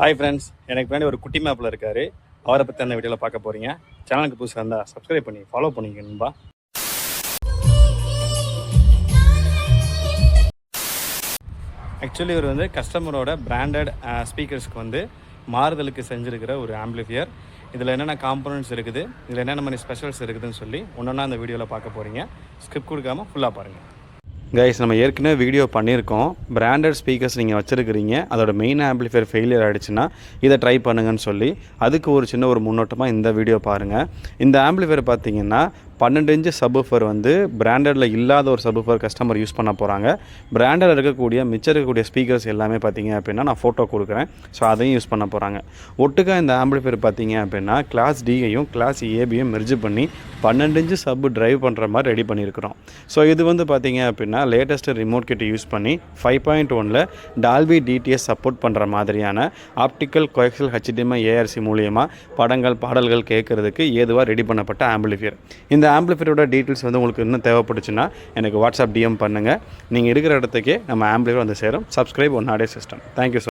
Hi friends எனக்கு பின்னாடி ஒரு குட்டி மேப்பில் இருக்கார். அவரை பற்றி அந்த வீடியோவில் பார்க்க போகிறீங்க சேனலுக்கு புதுசாக இருந்தால் சப்ஸ்கிரைப் பண்ணி ஃபாலோ பண்ணிக்க நண்பா. ஆக்சுவலி இவர் வந்து கஸ்டமரோட பிராண்டட் ஸ்பீக்கர்ஸ்க்கு வந்து மாறுதலுக்கு செஞ்சுருக்கிற ஒரு ஆம்பிளிஃபியர் இதில் என்னென்ன காம்பனன்ட்ஸ் இருக்குது? இதில் என்னென்ன மாதிரி ஸ்பெஷல்ஸ் இருக்குதுன்னு சொல்லி ஒன்றா அந்த வீடியோவில் பார்க்க போகிறீங்க ஸ்கிரிப்ட் கொடுக்காம ஃபுல்லாக பாருங்கள் கைஸ் நம்ம ஏற்கனவே வீடியோ பண்ணியிருக்கோம். பிராண்டட் ஸ்பீக்கர்ஸ் நீங்கள் வச்சுருக்கிறீங்க. அதோட மெயின் ஆம்பிளிஃபையர் ஃபெயிலியர் ஆகிடுச்சுன்னா இதை ட்ரை பண்ணுங்கன்னு சொல்லி அதுக்கு ஒரு சின்ன ஒரு முன்னோட்டமாக இந்த வீடியோ பாருங்கள் இந்த ஆம்பிளிஃபையர் பார்த்தீங்கன்னா பன்னெண்டு இன்ச்சு சபூஃபர் வந்து பிராண்டடில் இல்லாத ஒரு சபூஃபர் கஸ்டமர் யூஸ் பண்ண போகிறாங்க பிராண்டடில் இருக்கக்கூடிய மிச்சம் இருக்கக்கூடிய ஸ்பீக்கர்ஸ் எல்லாமே பார்த்தீங்க அப்படின்னா நான் ஃபோட்டோ கொடுக்குறேன். ஸோ அதையும் யூஸ் பண்ண போகிறாங்க ஒட்டுக்கா இந்த ஆம்பிளிஃபையர் பார்த்தீங்க அப்படின்னா கிளாஸ் டியையும் கிளாஸ் ஏபியும் மெர்ஜ் பண்ணி பன்னெண்டு இன்ச்சு சப்பு டிரைவ் பண்ணுற மாதிரி ரெடி பண்ணியிருக்கிறோம் ஸோ இது வந்து பார்த்தீங்க அப்படின்னா லேட்டஸ்ட்டு ரிமோட் கிட் யூஸ் பண்ணி ஃபைவ் பாயிண்ட் ஒனில் டால்பி டிடிஎஸ் சப்போர்ட் பண்ணுற மாதிரியான ஆப்டிக்கல் கொயக்சல் ஹெச்டிஎம்ஐ ஏஆர்சி மூலியமாக படங்கள் பாடல்கள் கேட்குறதுக்கு ஏதுவாக ரெடி பண்ணப்பட்ட ஆம்பிளிஃபியர் இந்த ஆம்பிளிஃபையரோட டீட்டெயில்ஸ் வந்து உங்களுக்கு இன்னும் தேவைப்பட்டுச்சுன்னா எனக்கு வாட்ஸ்அப் டிஎம் பண்ணுங்கள் நீங்கள் இருக்கிற இடத்துக்கே நம்ம ஆம்பிளிஃபையர் வந்து சேரும். Subscribe one audio system thank you